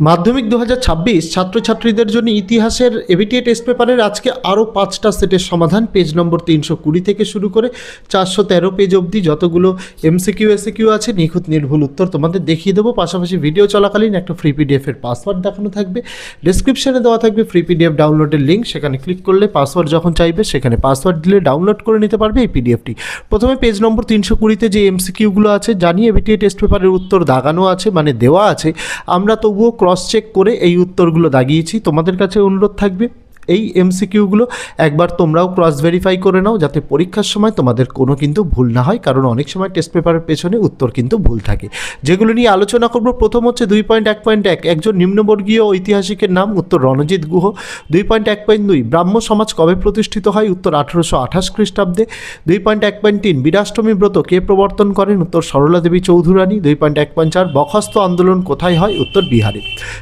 মাধ্যমিক দু হাজার ছাব্বিশ ছাত্রছাত্রীদের জন্য ইতিহাসের এবিটিএ টেস্ট পেপারের আজকে আরও পাঁচটা সেটের সমাধান। পেজ নম্বর তিনশো কুড়ি থেকে শুরু করে চারশো তেরো পেজ অবধি যতগুলো এমসিকিউ এসিকিউ আছে, নিখুঁত নির্ভুল উত্তর তোমাদের দেখিয়ে দেবো। পাশাপাশি ভিডিও চলাকালীন একটা ফ্রি পিডিএফের পাসওয়ার্ড দেখানো থাকবে। ডিসক্রিপশনে দেওয়া থাকবে ফ্রি পিডিএফ ডাউনলোডের লিঙ্ক সেখানে ক্লিক করলে পাসওয়ার্ড যখন চাইবে সেখানে পাসওয়ার্ড দিলে ডাউনলোড করে নিতে পারবে এই পিডিএফটি। প্রথমে পেজ নম্বর তিনশো কুড়িতে যে এমসিকিউগুলো আছে, জানিয়ে এবিটিএ টেস্ট পেপারের উত্তর দাগানো আছে মানে দেওয়া আছে। আমরা তবুও ক্রস চেক করে এই উত্তরগুলো দাগিয়েছি। তোমাদের কাছে অনুরোধ থাকবে। এই এমসিকিউগুলো একবার তোমরাও ক্রস ভেরিফাই করে নাও যাতে পরীক্ষার সময় তোমাদের কোনো কিন্তু ভুল না হয়। কারণ অনেক সময় টেস্ট পেপারের পেছনে উত্তর কিন্তু ভুল থাকে। যেগুলো নিয়ে আলোচনা করব, প্রথম হচ্ছে দুই পয়েন্ট এক পয়েন্ট এক। একজন নিম্নবর্গীয় ঐতিহাসিকের নাম উত্তর রণজিৎ গুহ। দুই পয়েন্ট এক পয়েন্ট দুই, ব্রাহ্ম সমাজ কবে প্রতিষ্ঠিত হয়? উত্তর আঠারোশো আঠাশ খ্রিস্টাব্দে। দুই পয়েন্ট এক পয়েন্ট তিন, বিরাষ্টমী ব্রত কে প্রবর্তন করেন? উত্তর সরলা দেবী চৌধুরানী। দুই পয়েন্ট এক পয়েন্ট চার বখাস্ত আন্দোলন কোথায় হয়? উত্তর বিহারে।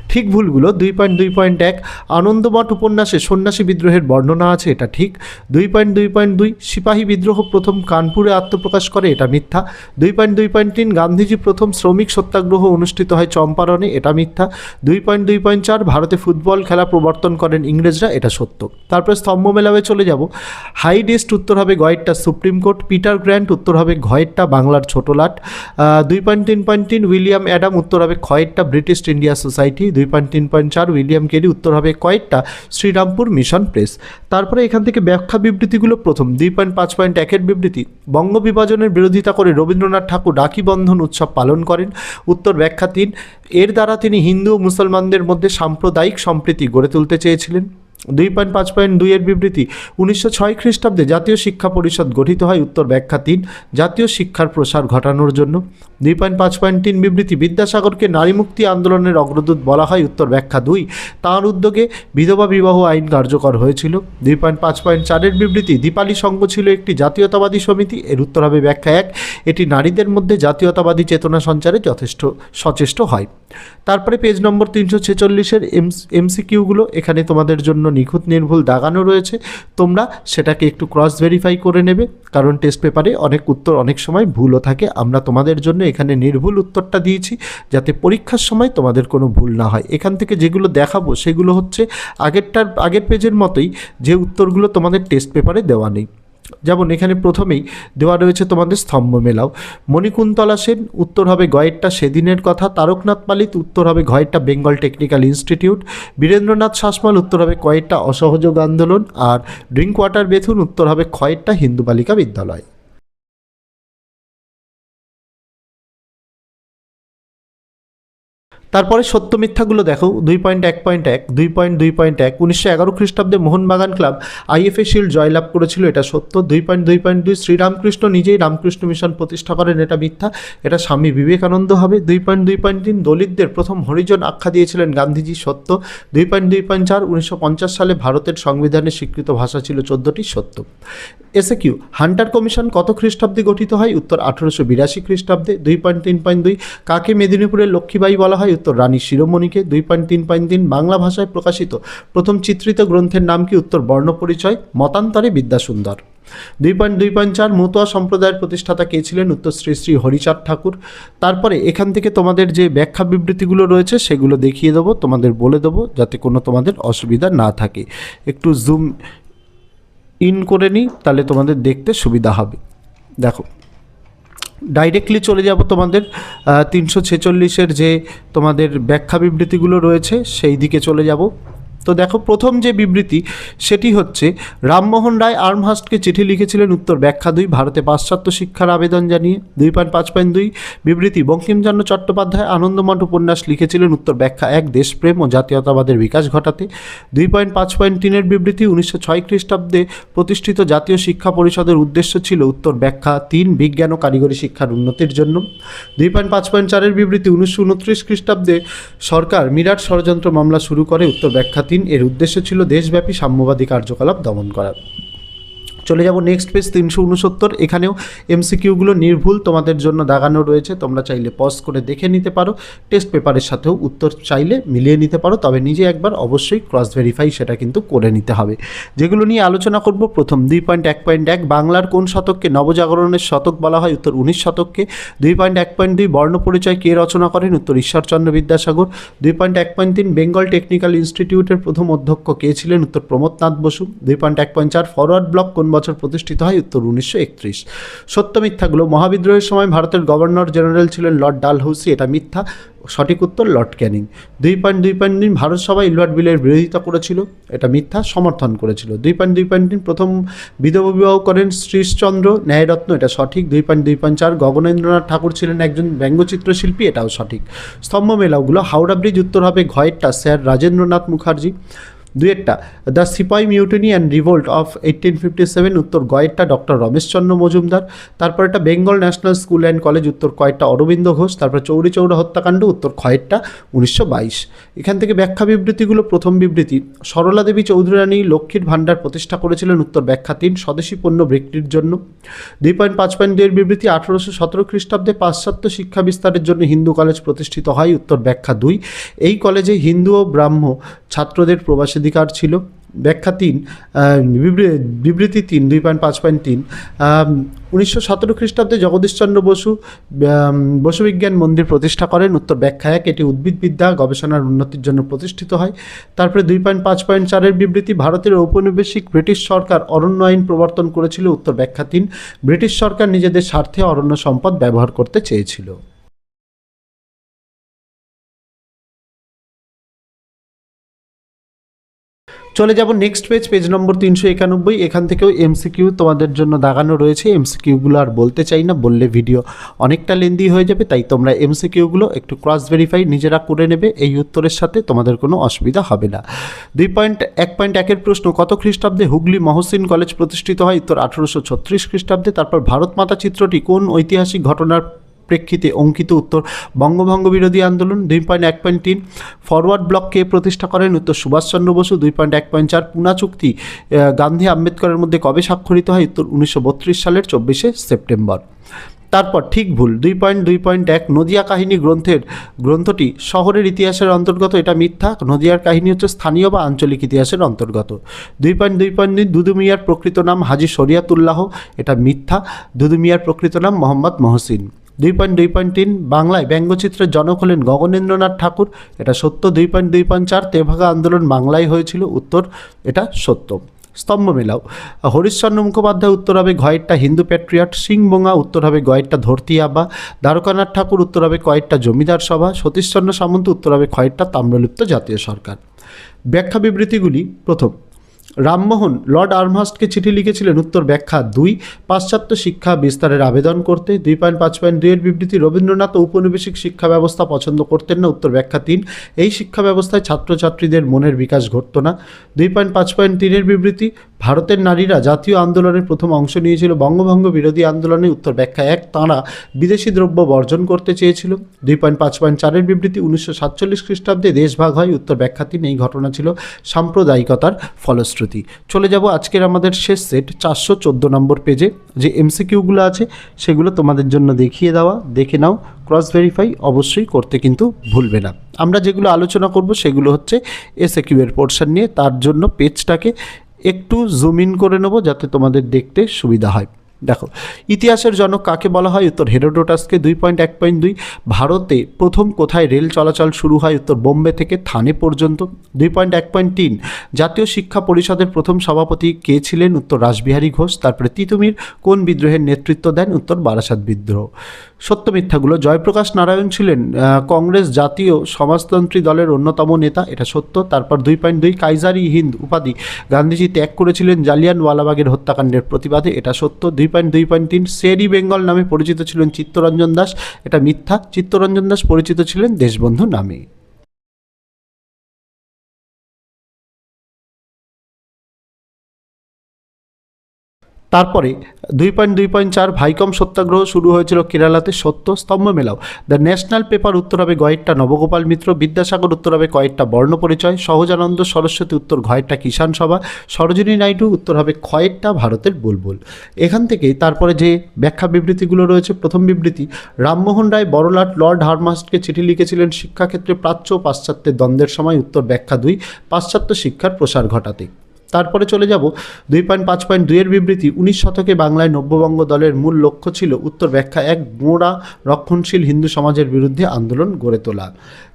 ঠিক ভুলগুলো, দুই পয়েন্ট দুই পয়েন্ট এক, আনন্দমঠ উপন্যাসে সন্ন্যাসী বিদ্রোহের বর্ণনা আছে, এটা ঠিক। দুই পয়েন্ট দুই পয়েন্ট দুই, সিপাহী বিদ্রোহ প্রথম কানপুরে আত্মপ্রকাশ করে, এটা মিথ্যা। দুই পয়েন্ট দুই পয়েন্ট তিন, গান্ধীজি প্রথম শ্রমিক সত্যাগ্রহ অনুষ্ঠিত হয় চম্পারণে, এটা মিথ্যা। দুই পয়েন্ট দুই পয়েন্ট চার, ভারতে ফুটবল খেলা প্রবর্তন করেন ইংরেজরা, এটা সত্য। তারপরে স্তম্ভ মেলাবে চলে যাব। হাইডেস্ট উত্তর হবে গয়েরটা সুপ্রিম কোর্ট, পিটার গ্র্যান্ট উত্তর হবে ঘয়েরটা বাংলার ছোটলাট দুই পয়েন্ট তিন পয়েন্ট তিন, উইলিয়াম অ্যাডাম উত্তর হবে খয়েরটা ব্রিটিশ ইন্ডিয়া সোসাইটি। দুই পয়েন্ট তিন পয়েন্ট চার, উইলিয়াম কেরি উত্তর হবে কয়েকটা শ্রীরামপুর মিশন প্রেস। তারপরে এখান থেকে ব্যাখ্যা বিবৃতিগুলো প্রথম। দুই পয়েন্ট, পাঁচ পয়েন্ট, একের বিবৃতি। বঙ্গ বিভাজনের বিরোধিতা করে রবীন্দ্রনাথ ঠাকুর রাখি বন্ধন উৎসব পালন করেন। উত্তর ব্যাখ্যা তিন, এর দ্বারা তিনি হিন্দু ও মুসলমানদের মধ্যে সাম্প্রদায়িক সম্প্রীতি গড়ে তুলতে চেয়েছিলেন। দুই পয়েন্ট পাঁচ পয়েন্ট দুইয়ের বিবৃতি উনিশশো ছয় খ্রিস্টাব্দে জাতীয় শিক্ষা পরিষদ গঠিত হয় উত্তর ব্যাখ্যা তিন, জাতীয় শিক্ষার প্রসার ঘটানোর জন্য। দুই পয়েন্ট পাঁচ পয়েন্ট তিন বিবৃতি বিদ্যাসাগরকে নারী মুক্তি আন্দোলনের অগ্রদূত বলা হয় উত্তর ব্যাখ্যা দুই। তাঁর উদ্যোগে বিধবা বিবাহ আইন কার্যকর হয়েছিল। দুই পয়েন্ট পাঁচ পয়েন্ট চারের বিবৃতি দীপালি সংঘ ছিল একটি জাতীয়তাবাদী সমিতি, এর উত্তর হবে ব্যাখ্যা এক। এটি নারীদের মধ্যে জাতীয়তাবাদী চেতনা সঞ্চারে যথেষ্ট সচেষ্ট হয়। তারপরে পেজ নম্বর তিনশো ছেচল্লিশের এমসিকিউগুলো এখানে তোমাদের জন্য নিখুঁত নির্ভুল দাগানো রয়েছে। তোমরা সেটাকে একটু ক্রস ভেরিফাই করে নেবে, কারণ টেস্ট পেপারে অনেক উত্তর অনেক সময় ভুলও থাকে। আমরা তোমাদের জন্য এখানে নির্ভুল উত্তরটা দিয়েছি, যাতে পরীক্ষার সময় তোমাদের কোনো ভুল না হয়। এখান থেকে যেগুলো দেখাবো, সেগুলো হচ্ছে আগেরটার, আগের পেজের মতোই যে উত্তরগুলো তোমাদের টেস্ট পেপারে দেওয়া নেই। যেমন এখানে প্রথমেই দেওয়া রয়েছে তোমাদের স্তম্ভ মেলাও। মণিকুন্তলা সেন, উত্তর হবে গয়েরটা সেদিনের কথা। তারকনাথ পালিত উত্তর হবে গয়েরটা বেঙ্গল টেকনিক্যাল ইনস্টিটিউট। বীরেন্দ্রনাথ শাসমাল, উত্তর হবে কয়েকটা অসহযোগ আন্দোলন। আর ড্রিঙ্ক ওয়াটার বেথুন, উত্তর হবে খয়েরটা হিন্দু বালিকা বিদ্যালয়। তারপরে সত্য মিথ্যাগুলো দেখো দুই পয়েন্ট এক পয়েন্ট এক দুই পয়েন্ট দুই পয়েন্ট এক উনিশশো এগারো খ্রিস্টাব্দে মোহনবাগান ক্লাব আইএফএ শিল্ড জয়লাভ করেছিল এটা সত্য দুই পয়েন্ট দুই পয়েন্ট দুই শ্রীরামকৃষ্ণ নিজেই রামকৃষ্ণ মিশন প্রতিষ্ঠা করেন এটা মিথ্যা এটা স্বামী বিবেকানন্দ হবে দুই পয়েন্ট দুই পয়েন্ট তিন দলিতদের প্রথম হরিজন আখ্যা দিয়েছিলেন গান্ধীজি সত্য দুই পয়েন্ট দুই পয়েন্ট চার উনিশশো পঞ্চাশ সালে ভারতের সংবিধানে স্বীকৃত ভাষা ছিল চোদ্দটি সত্য এসে কিউ হান্টার কমিশন কত খ্রিস্টাব্দে গঠিত হয় উত্তর আঠেরোশো বিরাশি খ্রিস্টাব্দে দুই পয়েন্ট তিন পয়েন্ট দুই কাকে মেদিনীপুরের লক্ষ্মীবাই বলা হয় উত্তর রানী শিরোমণিকে দুই পয়েন্ট তিন পয়েন্ট তিন বাংলা ভাষায় প্রকাশিত প্রথম চিত্রিত গ্রন্থের নাম কি? উত্তর বর্ণপরিচয় মতান্তরে বিদ্যাসুন্দর। দুই পয়েন্ট দুই পয়েন্ট চার মতুয়া সম্প্রদায়ের প্রতিষ্ঠাতা কে ছিলেন? উত্তর শ্রী শ্রী হরিচাঁদ ঠাকুর। তারপরে এখান থেকে তোমাদের যে ব্যাখ্যা বিবৃতিগুলো রয়েছে সেগুলো দেখিয়ে দেবো, তোমাদের বলে দেবো, যাতে কোনো তোমাদের অসুবিধা না থাকে। একটু জুম ইন করে নিই, তাহলে তোমাদের দেখতে সুবিধা হবে। দেখো। ডাইরেক্টলি চলে যাব তোমাদের তিনশো ছেচল্লিশের যে তোমাদের ব্যাখ্যা বিবৃতিগুলো রয়েছে, সেই দিকে চলে যাব। তো দেখো, প্রথম যে বিবৃতি, সেটি হচ্ছে, রামমোহন রায় আর্মহাস্টকে চিঠি লিখেছিলেন উত্তর ব্যাখ্যা দুই, ভারতে পাশ্চাত্য শিক্ষার আবেদন জানিয়ে দুই পয়েন্ট পাঁচ পয়েন্ট দুই। বিবৃতি, বঙ্কিমচন্দ্র চট্টোপাধ্যায় আনন্দমঠ উপন্যাস লিখেছিলেন উত্তর ব্যাখ্যা এক, দেশপ্রেম ও জাতীয়তাবাদের বিকাশ ঘটাতে। দুই পয়েন্ট পাঁচ পয়েন্ট তিনের বিবৃতি, উনিশশো ছয় খ্রিস্টাব্দে প্রতিষ্ঠিত জাতীয় শিক্ষা পরিষদের উদ্দেশ্য ছিল উত্তর ব্যাখ্যা তিন, বিজ্ঞান ও কারিগরি শিক্ষার উন্নতির জন্য। দুই পয়েন্ট পাঁচ পয়েন্ট চারের বিবৃতি, উনিশশো উনত্রিশ খ্রিস্টাব্দে সরকার, মিরাট ষড়যন্ত্র মামলা শুরু করে উত্তর ব্যাখ্যা এর উদ্দেশ্য ছিল দেশব্যাপী সাম্যবাদী কার্যকলাপ দমন করা চলে যাব নেক্সট পেজ তিনশো উনসত্তর। এখানেও এমসিকিউগুলো নির্ভুল, তোমাদের জন্য দাগানো রয়েছে। তোমরা চাইলে পজ করে দেখে নিতে পারো। টেস্ট পেপারের সাথেও উত্তর চাইলে মিলিয়ে নিতে পারো। তবে নিজে একবার অবশ্যই ক্রস ভেরিফাই সেটা কিন্তু করে নিতে হবে। যেগুলো নিয়ে আলোচনা করব, প্রথম দুই পয়েন্ট এক পয়েন্ট এক, বাংলার কোন শতককে নবজাগরণের শতক বলা হয়? উত্তর উনিশ শতককে। দুই পয়েন্ট এক পয়েন্ট দুই বর্ণ পরিচয় কে রচনা করেন? উত্তর ঈশ্বরচন্দ্র বিদ্যাসাগর। দুই পয়েন্ট এক পয়েন্ট তিন, বেঙ্গল টেকনিক্যাল ইনস্টিটিউটের প্রথম অধ্যক্ষ কে ছিলেন? উত্তর প্রমোদনাথ বসু। দুই পয়েন্ট এক পয়েন্ট চার, ফরওয়ার্ড ব্লক কোন বছর প্রতিষ্ঠিত হয়, উত্তর উনিশশো একত্রিশ। সত্য মিথ্যাগুলো, মহাবিদ্রোহের সময় ভারতের গভর্নর জেনারেল ছিলেন লর্ড ডালহৌসি, এটা মিথ্যা, সঠিক উত্তর লর্ড ক্যানিং। দুই পয়েন্ট দুই পয়েন্ট তিন ভারত সভা ইলওয়ার্ড বিলের বিরোধিতা করেছিল, এটা মিথ্যা, সমর্থন করেছিল। দুই পয়েন্ট দুই পয়েন্ট তিন, প্রথম বিধবা বিবাহ করেন শ্রীশচন্দ্র ন্যায়রত্ন, এটা সঠিক। দুই পয়েন্ট দুই পয়েন্ট চার, গগনেন্দ্রনাথ ঠাকুর ছিলেন একজন ব্যঙ্গচিত্র শিল্পী এটাও সঠিক। স্তম্ভ মেলাগুলো, হাওড়া ব্রিজ, উত্তর হবে ঘয়েরটা sir Rajendranath Mukherjee. দুয়েরটা the sepoy mutiny and revolt of eighteen fifty seven উত্তর গয়েরটা ডক্টর রমেশচন্দ্র মজুমদার। তারপর একটা Bengal national school and college, উত্তর কয়েকটা অরবিন্দ ঘোষ। তারপর চৌরি চৌরা হত্যাকাণ্ড, উত্তর খয়েরটা উনিশশো বাইশ। এখান থেকে ব্যাখ্যা বিবৃতিগুলো, প্রথম বিবৃতি, সরলা দেবী চৌধুরী রানী লক্ষ্মীর ভাণ্ডার প্রতিষ্ঠা করেছিলেন, উত্তর ব্যাখ্যা তিন, স্বদেশী পণ্য বিক্রির জন্য। দুই পয়েন্ট পাঁচ পয়েন্ট দুইয়ের বিবৃতি, আঠারোশো সতেরো খ্রিস্টাব্দে পাশ্চাত্য শিক্ষা বিস্তারের জন্য হিন্দু কলেজ প্রতিষ্ঠিত হয়, উত্তর ব্যাখ্যা দুই। এই কলেজে হিন্দু ও ব্রাহ্ম ছাত্রদের প্রবেশাধিকার ছিল। ব্যাখ্যা তিন বিবৃ- বিবৃতি তিন, দুই পয়েন্ট পাঁচ পয়েন্ট তিন। উনিশশো সতেরো খ্রিস্টাব্দে জগদীশচন্দ্র বসু বসুবিজ্ঞান মন্দির প্রতিষ্ঠা করেন। উত্তর ব্যাখ্যা এক, এটি উদ্ভিদবিদ্যা, গবেষণার উন্নতির জন্য প্রতিষ্ঠিত হয়। তারপরে দুই পয়েন্ট পাঁচ পয়েন্ট চারের বিবৃতি, ভারতের ঔপনিবেশিক ব্রিটিশ সরকার অরণ্য আইন প্রবর্তন করেছিল। উত্তর ব্যাখ্যা তিন, ব্রিটিশ সরকার নিজেদের স্বার্থে অরণ্য সম্পদ ব্যবহার করতে চেয়েছিল। চলে যাব নেক্সট পেজ পেজ নম্বর তিনশো একানব্বই। এখান থেকেও এমসিকিউ তোমাদের জন্য দাগানো রয়েছে। এমসিকিউগুলো আর বলতে চাই না, বললে ভিডিও অনেকটা লেন্দি হয়ে যাবে, তাই তোমরা এমসিকিউগুলো একটু ক্রস ভেরিফাই নিজেরা করে নেবে, এই উত্তরের সাথে তোমাদের কোনো অসুবিধা হবে না। দুই পয়েন্ট এক পয়েন্ট একের প্রশ্ন, কত খ্রিস্টাব্দে হুগলি মহসিন কলেজ প্রতিষ্ঠিত হয়? উত্তর, আঠারোশো ছত্রিশ খ্রিস্টাব্দে। তারপর ভারত মাতা চিত্রটি কোন ঐতিহাসিক ঘটনার প্রেক্ষিতে অঙ্কিত উত্তর, বঙ্গভঙ্গ বিরোধী আন্দোলন দুই পয়েন্ট এক পয়েন্ট তিন, ফরওয়ার্ড ব্লক কে প্রতিষ্ঠা করেন উত্তর সুভাষচন্দ্র বসু দুই পয়েন্ট এক পয়েন্ট চার পুনা চুক্তি গান্ধী আম্বেদকরের মধ্যে কবে স্বাক্ষরিত হয় উত্তর উনিশশো বত্রিশ সালের চব্বিশে সেপ্টেম্বর। তারপর ঠিক ভুল, দুই পয়েন্ট দুই পয়েন্ট এক, নদিয়া কাহিনী গ্রন্থের গ্রন্থটি শহরের ইতিহাসের অন্তর্গত, এটা মিথ্যা, নদিয়ার কাহিনী হচ্ছে স্থানীয় বা আঞ্চলিক ইতিহাসের অন্তর্গত। দুই পয়েন্ট দুই পয়েন্ট দুই দুদু মিয়ার প্রকৃত নাম হাজি শরিয়াতুল্লাহ, এটা মিথ্যা, দুদু মিয়ার প্রকৃত নাম মোহাম্মদ মহসিন। দুই পয়েন্ট দুই পয়েন্ট তিন, বাংলায় ব্যঙ্গচিত্রের জনক হলেন গগনেন্দ্রনাথ ঠাকুর। এটা সত্য, দুই পয়েন্ট দুই পয়েন্ট চার, তেভাগা আন্দোলন বাংলায় হয়েছিল, উত্তর এটা সত্য। স্তম্ভ মেলাও। হরিশ্চন্দ্র মুখোপাধ্যায়, উত্তর হবে ঘয়েরটা হিন্দু প্যাট্রিয়াট। সিংবোঙা উত্তর হবে গয়েরটা ধরতি আব্বা। দ্বারকানাথ ঠাকুর, উত্তর হবে কয়েকটা জমিদার সভা। সতীশচন্দ্র সামন্ত, উত্তর হবে খয়েরটা তাম্রলিপ্ত জাতীয় সরকার। ব্যাখ্যা বিবৃতিগুলি প্রথম। রামমোহন, লর্ড আর্মহাস্টকে চিঠি লিখেছিলেন উত্তর ব্যাখ্যা দুই, পাশ্চাত্য শিক্ষা বিস্তারের আবেদন করতে দুই পয়েন্ট পাঁচ পয়েন্ট দুইয়ের বিবৃতি রবীন্দ্রনাথ ঔপনিবেশিক শিক্ষা ব্যবস্থা পছন্দ করতেন না উত্তর ব্যাখ্যা তিন, এই শিক্ষা ব্যবস্থায় ছাত্রছাত্রীদের মনের বিকাশ ঘটত না। দুই পয়েন্ট পাঁচ পয়েন্ট তিনের বিবৃতি ভারতের নারীরা জাতীয় আন্দোলনের প্রথম অংশ নিয়েছিল বঙ্গভঙ্গ বিরোধী আন্দোলনে উত্তর ব্যাখ্যা এক তাঁরা বিদেশি দ্রব্য বর্জন করতে চেয়েছিল। দুই পয়েন্ট পাঁচ পয়েন্ট চারের বিবৃতি উনিশশো সাতচল্লিশ খ্রিস্টাব্দে দেশভাগ হয়। উত্তর ব্যাখ্যা তিন। এই ঘটনা ছিল সাম্প্রদায়িকতার ফলশ্রুতি। চলে যাব আজকের আমাদের শেষ সেট চারশো চোদ্দ নম্বর পেজে। যে এমসিকিউগুলো আছে, সেগুলো তোমাদের জন্য দেখিয়ে দেওয়া। দেখে নাও, ক্রস ভেরিফাই অবশ্যই করতে কিন্তু ভুলবে না। আমরা যেগুলো আলোচনা করব, সেগুলো হচ্ছে এসএকিউ এর পোর্শন নিয়ে। তার জন্য পেজটাকে একটু জুম ইন করে নেব যাতে তোমাদের দেখতে সুবিধা হয়। দেখো, ইতিহাসের জনক কাকে বলা হয়? উত্তর হেরোডোটাসকে দুই পয়েন্ট এক পয়েন্ট দুই। ভারতে প্রথম কোথায় রেল চলাচল শুরু হয়? উত্তর বোম্বে থেকে থানে পর্যন্ত। দুই পয়েন্ট এক পয়েন্ট তিন। জাতীয় শিক্ষা পরিষদের প্রথম সভাপতি কে ছিলেন? উত্তর রাসবিহারী ঘোষ। তারপরে তিতুমির কোন বিদ্রোহের নেতৃত্ব দেন? উত্তর বারাসাত বিদ্রোহ। সত্য মিথ্যাগুলো। জয়প্রকাশ নারায়ণ ছিলেন কংগ্রেস জাতীয় সমাজতন্ত্রী দলের অন্যতম নেতা। এটা সত্য। তারপর দুই পয়েন্ট দুই কাইজারি হিন্দ উপাধি গান্ধীজি ত্যাগ করেছিলেন জালিয়ানওয়ালাবাগের হত্যাকাণ্ডের প্রতিবাদে। এটা সত্য। দুই পয়েন্ট দুই পয়েন্ট তিন শেরি বেঙ্গল নামে পরিচিত ছিলেন চিত্তরঞ্জন দাস। এটা মিথ্যা। চিত্তরঞ্জন দাস পরিচিত ছিলেন দেশবন্ধু নামে। তারপরে দুই পয়েন্ট দুই পয়েন্ট চার ভাইকম সত্যাগ্রহ শুরু হয়েছিল কেরালাতে সত্য স্তম্ভ মেলাও। দ্য ন্যাশনাল পেপার উত্তর হবে গয়েরটা নবগোপাল মিত্র, বিদ্যাসাগর উত্তর হবে কয়েকটা বর্ণ পরিচয় সহজানন্দ সরস্বতী উত্তর ঘয়েরটা কিষাণ সভা, সরোজিনী নাইডু উত্তর হবে ক্ষয়েরটা ভারতের বুলবুল। এখান থেকে তারপরে যে ব্যাখ্যা বিবৃতিগুলো রয়েছে, প্রথম বিবৃতি, রামমোহন রায়, বড়লাট, লর্ড হারমাস্টকে চিঠি লিখেছিলেন শিক্ষাক্ষেত্রে প্রাচ্য ও পাশ্চাত্যের দ্বন্দ্বের সময়, উত্তর ব্যাখ্যা দুই, পাশ্চাত্য শিক্ষার প্রসার ঘটাতে। তারপরে চলে যাব। দুই পয়েন্ট পাঁচ পয়েন্ট দুইয়ের বিবৃতি, উনিশ শতকে বাংলায় নব্যবঙ্গ দলের মূল লক্ষ্য ছিল উত্তর ব্যাখ্যা এক গোঁড়া রক্ষণশীল হিন্দু সমাজের বিরুদ্ধে আন্দোলন গড়ে তোলা।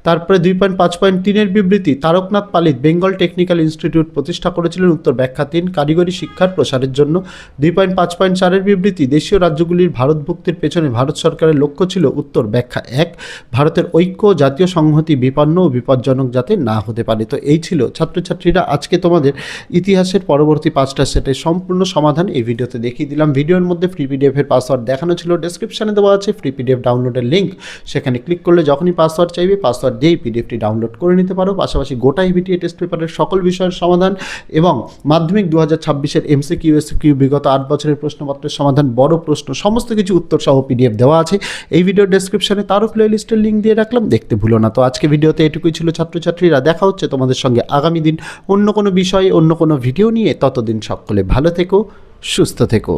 তারপরে দুই পয়েন্ট পাঁচ পয়েন্ট তিনের বিবৃতি, তারকনাথ পালিত বেঙ্গল টেকনিক্যাল ইনস্টিটিউট প্রতিষ্ঠা করেছিলেন উত্তর ব্যাখ্যা তিন কারিগরি শিক্ষার প্রসারের জন্য। দুই পয়েন্ট পাঁচ পয়েন্ট চারের বিবৃতি, দেশীয় রাজ্যগুলির ভারতভুক্তির পেছনে ভারত সরকারের লক্ষ্য ছিল উত্তর ব্যাখ্যা এক, ভারতের ঐক্য, জাতীয় সংহতি বিপন্ন ও বিপজ্জনক যাতে না হতে পারে। তো এই ছিল ছাত্রছাত্রীরা, আজকে তোমাদের ইতিহাসের পরবর্তী পাঁচটা সেটের সম্পূর্ণ সমাধান এই ভিডিওতে দেখিয়ে দিলাম। ভিডিওর মধ্যে ফ্রি পিডিএফের পাসওয়ার্ড দেখানো ছিল ডেসক্রিপশনে দেওয়া আছে ফ্রি পিডিএফ ডাউনলোডের লিঙ্ক সেখানে ক্লিক করলে যখনই পাসওয়ার্ড চাইবে পাসওয়ার্ড দিয়েই পিডিএফটি ডাউনলোড করে নিতে পারো। পাশাপাশি গোটা ইভিটিএ টেস্ট পেপারের সকল বিষয়ের সমাধান এবং মাধ্যমিক দু হাজার ছাব্বিশের এমসি কিউ এস কিউ বিগত আট বছরের প্রশ্নপত্রের সমাধান, বড় প্রশ্ন, সমস্ত কিছু উত্তর সহ পিডিএফ দেওয়া আছে। এই ভিডিওর ডেসক্রিপশনে তারও প্লে লিস্টের লিঙ্ক দিয়ে রাখলাম, দেখতে ভুলো না। তো আজকে ভিডিওতে এটুকুই ছিল ছাত্রছাত্রীরা, দেখা হচ্ছে তোমাদের সঙ্গে আগামী দিন অন্য কোনো বিষয়ে, অন্য কোনো ভিডিও নিয়ে ততদিন সকলে ভালো থেকো সুস্থ থেকো।